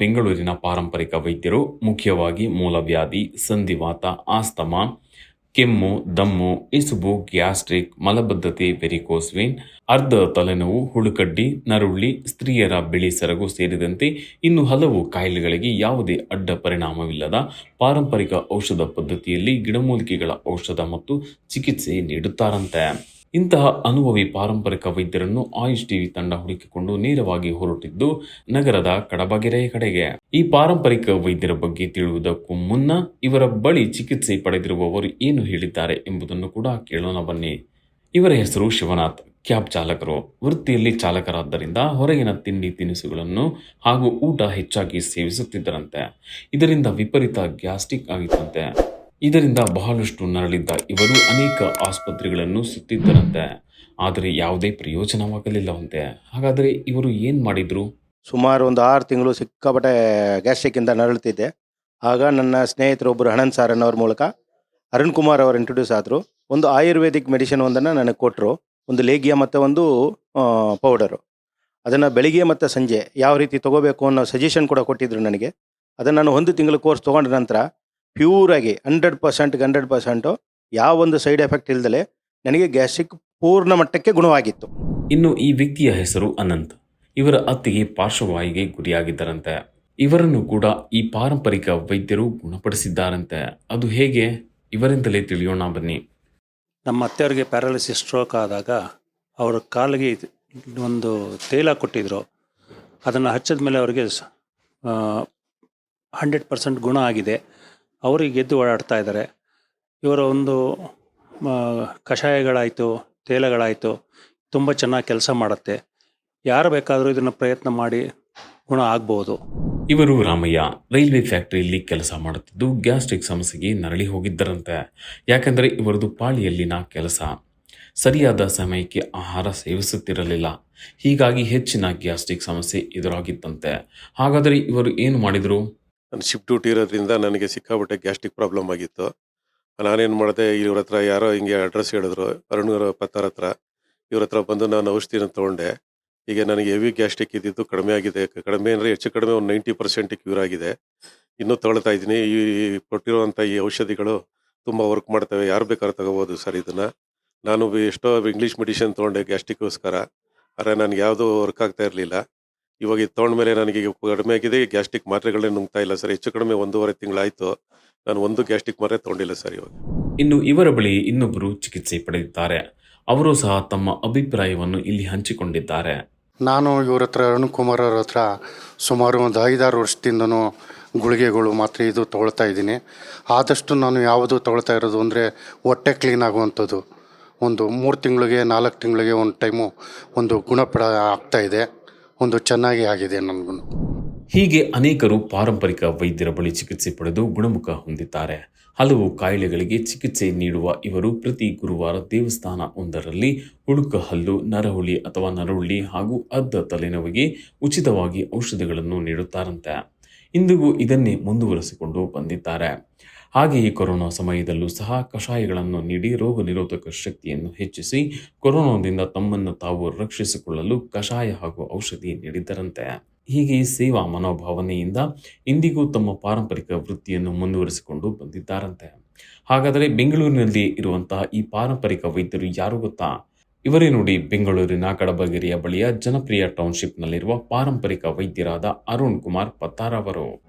ಬೆಂಗಳೂರಿನ ಪಾರಂಪರಿಕ ವೈದ್ಯರು, ಮುಖ್ಯವಾಗಿ ಮೂಲವ್ಯಾಧಿ, ಸಂಧಿವಾತ, ಆಸ್ತಮಾ, ಕೆಮ್ಮು, ದಮ್ಮು, ಇಸುಬು, ಗ್ಯಾಸ್ಟ್ರಿಕ್, ಮಲಬದ್ಧತೆ ವೆರಿಕೋಸ್ ವೇನ್ ಅರ್ಧ ತಲೆನೋವು, ಹುಳುಕಡ್ಡಿ, ನರುಳ್ಳಿ, ಸ್ತ್ರೀಯರ ಬಿಳಿ ಸೆರಗು ಸೇರಿದಂತೆ ಇನ್ನು ಹಲವು ಕಾಯಿಲೆಗಳಿಗೆ ಯಾವುದೇ ಅಡ್ಡ ಪರಿಣಾಮವಿಲ್ಲದ ಪಾರಂಪರಿಕ ಔಷಧ ಪದ್ಧತಿಯಲ್ಲಿ ಗಿಡಮೂಲಿಕೆಗಳ ಔಷಧ ಮತ್ತು ಚಿಕಿತ್ಸೆ ನೀಡುತ್ತಾರಂತೆ. ಇಂತಹ ಅನುಭವಿ ಪಾರಂಪರಿಕ ವೈದ್ಯರನ್ನು ಆಯುಷ್ ಟಿವಿ ತಂಡ ಹುಡುಕಿಕೊಂಡು ನೇರವಾಗಿ ಹೊರಟಿದ್ದು ನಗರದ ಕಡಬಗೆರೆ ಕಡೆಗೆ. ಈ ಪಾರಂಪರಿಕ ವೈದ್ಯರ ಬಗ್ಗೆ ತಿಳಿಯುವುದಕ್ಕೂ ಮುನ್ನ ಇವರ ಬಳಿ ಚಿಕಿತ್ಸೆ ಪಡೆದಿರುವವರು ಏನು ಹೇಳಿದ್ದಾರೆ ಎಂಬುದನ್ನು ಕೂಡ ಕೇಳೋಣ ಬನ್ನಿ. ಇವರ ಹೆಸರು ಶಿವನಾಥ್. ಕ್ಯಾಬ್ ಚಾಲಕರು. ವೃತ್ತಿಯಲ್ಲಿ ಚಾಲಕರಾದ್ದರಿಂದ ಹೊರಗಿನ ತಿಂಡಿ ತಿನಿಸುಗಳನ್ನು ಹಾಗೂ ಊಟ ಹೆಚ್ಚಾಗಿ ಸೇವಿಸುತ್ತಿದ್ದರಂತೆ. ಇದರಿಂದ ವಿಪರೀತ ಗ್ಯಾಸ್ಟ್ರಿಕ್ ಆಗಿತ್ತಂತೆ. ಇದರಿಂದ ಬಹಳಷ್ಟು ನರಳಿದ್ದ ಇವರು ಅನೇಕ ಆಸ್ಪತ್ರೆಗಳನ್ನು ಸುತ್ತಿದ್ದರಂತೆ. ಆದರೆ ಯಾವುದೇ ಪ್ರಯೋಜನವಾಗಲಿಲ್ಲವಂತೆ. ಹಾಗಾದರೆ ಇವರು ಏನು ಮಾಡಿದರು? ಸುಮಾರು ಒಂದು ಆರು ತಿಂಗಳು ಸಿಕ್ಕಾಪಟ್ಟೆ ಗ್ಯಾಸ್ಟ್ರಿಕ್ಕಿಂದ ನರಳುತ್ತಿದ್ದೆ ಆಗ ನನ್ನ ಸ್ನೇಹಿತರೊಬ್ಬರು ಹಣನ್ ಸಾರ್ ಅನ್ನೋರ ಮೂಲಕ ಅರುಣ್ ಕುಮಾರ್ ಅವರು ಇಂಟ್ರೊಡ್ಯೂಸ್ ಆದರು. ಒಂದು ಆಯುರ್ವೇದಿಕ್ ಮೆಡಿಸಿನ್ ಒಂದನ್ನು ನನಗೆ ಕೊಟ್ಟರು ಒಂದು ಲೇಗಿಯ ಮತ್ತು ಒಂದು ಪೌಡರು ಅದನ್ನು ಬೆಳಿಗ್ಗೆ ಮತ್ತು ಸಂಜೆ ಯಾವ ರೀತಿ ತೊಗೋಬೇಕು ಅನ್ನೋ ಸಜೆಷನ್ ಕೂಡ ಕೊಟ್ಟಿದ್ದರು ನನಗೆ. ಅದನ್ನು ನಾನು ಒಂದು ತಿಂಗಳ ಕೋರ್ಸ್ ತೊಗೊಂಡ ನಂತರ ಪ್ಯೂರಾಗಿ ಹಂಡ್ರೆಡ್ ಪರ್ಸೆಂಟ್ಗೆ ಹಂಡ್ರೆಡ್ ಪರ್ಸೆಂಟು ಯಾವ ಒಂದು ಸೈಡ್ ಎಫೆಕ್ಟ್ ಇಲ್ದಲೆ ನನಗೆ ಗ್ಯಾಸ್ಟ್ರಿಕ್ ಪೂರ್ಣ ಮಟ್ಟಕ್ಕೆ ಗುಣವಾಗಿತ್ತು. ಇನ್ನು ಈ ವ್ಯಕ್ತಿಯ ಹೆಸರು ಅನಂತ್. ಇವರ ಅತ್ತಿಗೆ ಪಾರ್ಶ್ವವಾಯಿಗೆ ಗುರಿಯಾಗಿದ್ದರಂತೆ. ಇವರನ್ನು ಕೂಡ ಈ ಪಾರಂಪರಿಕ ವೈದ್ಯರು ಗುಣಪಡಿಸಿದ್ದಾರಂತೆ. ಅದು ಹೇಗೆ? ಇವರಿಂದಲೇ ತಿಳಿಯೋಣ ಬನ್ನಿ. ನಮ್ಮ ಅತ್ತೆಯವ್ರಿಗೆ ಪ್ಯಾರಾಲಿಸಿಸ್ ಸ್ಟ್ರೋಕ್ ಆದಾಗ ಅವರ ಕಾಲಿಗೆ ಒಂದು ತೈಲ ಕೊಟ್ಟಿದ್ರು. ಅದನ್ನು ಹಚ್ಚಿದ ಮೇಲೆ ಅವರಿಗೆ ಹಂಡ್ರೆಡ್ ಪರ್ಸೆಂಟ್ ಗುಣ ಆಗಿದೆ. ಅವರಿಗೆ ಗೆದ್ದು ಓಡಾಡ್ತಾ ಇದ್ದಾರೆ. ಇವರ ಒಂದು ಕಷಾಯಗಳಾಯಿತು, ತೇಲಗಳಾಯಿತು, ತುಂಬ ಚೆನ್ನಾಗಿ ಕೆಲಸ ಮಾಡುತ್ತೆ. ಯಾರು ಬೇಕಾದರೂ ಇದನ್ನು ಪ್ರಯತ್ನ ಮಾಡಿ ಗುಣ ಆಗ್ಬೋದು. ಇವರು ರಾಮಯ್ಯ ರೈಲ್ವೆ ಫ್ಯಾಕ್ಟರಿಯಲ್ಲಿ ಕೆಲಸ ಮಾಡುತ್ತಿದ್ದು ಗ್ಯಾಸ್ಟ್ರಿಕ್ ಸಮಸ್ಯೆಗೆ ನರಳಿ ಹೋಗಿದ್ದರಂತೆ. ಯಾಕೆಂದರೆ ಇವರದು ಪಾಳಿಯಲ್ಲಿನ ಕೆಲಸ. ಸರಿಯಾದ ಸಮಯಕ್ಕೆ ಆಹಾರ ಸೇವಿಸುತ್ತಿರಲಿಲ್ಲ. ಹೀಗಾಗಿ ಹೆಚ್ಚಿನ ಗ್ಯಾಸ್ಟ್ರಿಕ್ ಸಮಸ್ಯೆ ಎದುರಾಗಿತ್ತಂತೆ. ಹಾಗಾದರೆ ಇವರು ಏನು ಮಾಡಿದರು? ನಾನು ಶಿಫ್ಟ್ ಡ್ಯೂಟಿ ಇರೋದ್ರಿಂದ ನನಗೆ ಸಿಕ್ಕಾಪಟ್ಟೆ ಗ್ಯಾಸ್ಟ್ರಿಕ್ ಪ್ರಾಬ್ಲಮ್ ಆಗಿತ್ತು. ನಾನೇನು ಮಾಡಿದೆ, ಇವ್ರ ಹತ್ರ ಯಾರೋ ಹಿಂಗೆ ಅಡ್ರೆಸ್ ಹೇಳಿದ್ರು, ಅರುಣ್ ಪತ್ತಾರ ಹತ್ರ. ಇವ್ರ ಹತ್ರ ಬಂದು ನಾನು ಔಷಧಿನ ತೊಗೊಂಡೆ. ಈಗ ನನಗೆ ಹೆವಿ ಗ್ಯಾಸ್ಟ್ರಿಕ್ ಇದ್ದಿದ್ದು ಕಡಿಮೆ ಆಗಿದೆ. ಕಡಿಮೆ ಅಂದರೆ ಹೆಚ್ಚು ಕಡಿಮೆ ಒಂದು ನೈಂಟಿ ಪರ್ಸೆಂಟ್ ಕ್ಯೂರ್ ಆಗಿದೆ. ಇನ್ನೂ ತೊಗೊಳ್ತಾ ಇದ್ದೀನಿ. ಈ ಕೊಟ್ಟಿರುವಂಥ ಈ ಔಷಧಿಗಳು ತುಂಬ ವರ್ಕ್ ಮಾಡ್ತವೆ. ಯಾರು ಬೇಕಾದ್ರೂ ತಗೋಬೋದು ಸರ್ ಇದನ್ನು. ನಾನು ಎಷ್ಟೋ ಇಂಗ್ಲೀಷ್ ಮೆಡಿಸಿನ್ ತೊಗೊಂಡೆ ಗ್ಯಾಸ್ಟಿಕ್ಗೋಸ್ಕರ ಆದರೆ ನನಗೆ ಯಾವುದೂ ವರ್ಕ್ ಆಗ್ತಾ ಇರಲಿಲ್ಲ. ಇವಾಗ ಇದು ತೊಗೊಂಡ್ಮೇಲೆ ನನಗೆ ಈಗ ಕಡಿಮೆ ಆಗಿದೆ. ಗ್ಯಾಸ್ಟ್ರಿಕ್ ಮಾತ್ರೆಗಳೇ ನುಂಗ್ತಾ ಇಲ್ಲ ಸರ್. ಹೆಚ್ಚು ಕಡಿಮೆ ಒಂದೂವರೆ ತಿಂಗಳಾಯಿತು. ನಾನು ಒಂದು ಗ್ಯಾಸ್ಟ್ರಿಕ್ ಮಾತ್ರೆ ತೊಗೊಂಡಿಲ್ಲ ಸರ್ ಇವಾಗ. ಇನ್ನು ಇವರ ಬಳಿ ಇನ್ನೊಬ್ಬರು ಚಿಕಿತ್ಸೆ ಪಡೆದಿದ್ದಾರೆ. ಅವರು ಸಹ ತಮ್ಮ ಅಭಿಪ್ರಾಯವನ್ನು ಇಲ್ಲಿ ಹಂಚಿಕೊಂಡಿದ್ದಾರೆ. ನಾನು ಇವ್ರ ಹತ್ರ ಅರುಣ್ ಕುಮಾರ್ ಅವ್ರ ಹತ್ರ ಸುಮಾರು ಒಂದು ಐದಾರು ವರ್ಷದಿಂದನೂ ಗುಳಿಗೆಗಳು ಮಾತ್ರ ಇದು ತೊಗೊಳ್ತಾ ಇದ್ದೀನಿ. ಆದಷ್ಟು ನಾನು ಯಾವುದು ತೊಗೊಳ್ತಾ ಇರೋದು ಅಂದರೆ ಹೊಟ್ಟೆ ಕ್ಲೀನ್ ಆಗುವಂಥದ್ದು. ಒಂದು ಮೂರು ತಿಂಗಳಿಗೆ ನಾಲ್ಕು ತಿಂಗಳಿಗೆ ಒಂದು ಟೈಮು ಒಂದು ಗುಣಪಡ ಆಗ್ತಾ ಇದೆ. ಒಂದು ಚೆನ್ನಾಗಿ ಆಗಿದೆ ನನಗೂ ಹೀಗೆ ಅನೇಕರು ಪಾರಂಪರಿಕ ವೈದ್ಯರ ಬಳಿ ಚಿಕಿತ್ಸೆ ಪಡೆದು ಗುಣಮುಖ ಹೊಂದಿದ್ದಾರೆ. ಹಲವು ಕಾಯಿಲೆಗಳಿಗೆ ಚಿಕಿತ್ಸೆ ನೀಡುವ ಇವರು ಪ್ರತಿ ಗುರುವಾರ ದೇವಸ್ಥಾನ ಒಂದರಲ್ಲಿ ಹುಳುಕಹಲ್ಲು ನರಹುಳಿ ಅಥವಾ ನರಹುಳ್ಳಿ ಹಾಗೂ ಅರ್ಧ ತಲೆನೋವಿಗೆ ಉಚಿತವಾಗಿ ಔಷಧಿಗಳನ್ನು ನೀಡುತ್ತಾರಂತೆ. ಇಂದಿಗೂ ಇದನ್ನೇ ಮುಂದುವರೆಸಿಕೊಂಡು ಬಂದಿದ್ದಾರೆ. ಹಾಗೆಯೇ ಕೊರೋನಾ ಸಮಯದಲ್ಲೂ ಸಹ ಕಷಾಯಗಳನ್ನು ನೀಡಿ ರೋಗ ನಿರೋಧಕ ಶಕ್ತಿಯನ್ನು ಹೆಚ್ಚಿಸಿ ಕೊರೋನಾದಿಂದ ತಮ್ಮನ್ನು ತಾವು ರಕ್ಷಿಸಿಕೊಳ್ಳಲು ಕಷಾಯ ಹಾಗೂ ಔಷಧಿ ನೀಡಿದ್ದರಂತೆ. ಹೀಗೆ ಸೇವಾ ಮನೋಭಾವನೆಯಿಂದ ಇಂದಿಗೂ ತಮ್ಮ ಪಾರಂಪರಿಕ ವೃತ್ತಿಯನ್ನು ಮುಂದುವರಿಸಿಕೊಂಡು ಬಂದಿದ್ದಾರಂತೆ. ಹಾಗಾದರೆ ಬೆಂಗಳೂರಿನಲ್ಲಿ ಇರುವಂತಹ ಈ ಪಾರಂಪರಿಕ ವೈದ್ಯರು ಯಾರು ಗೊತ್ತಾ? ಇವರೇ ನೋಡಿ ಬೆಂಗಳೂರಿನ ಕಡಬಗೆರೆಯ ಬಳಿಯ ಜನಪ್ರಿಯ ಟೌನ್ಶಿಪ್ನಲ್ಲಿರುವ ಪಾರಂಪರಿಕ ವೈದ್ಯರಾದ ಅರುಣ್ ಕುಮಾರ್ ಪತ್ತಾರ್ ಅವರು.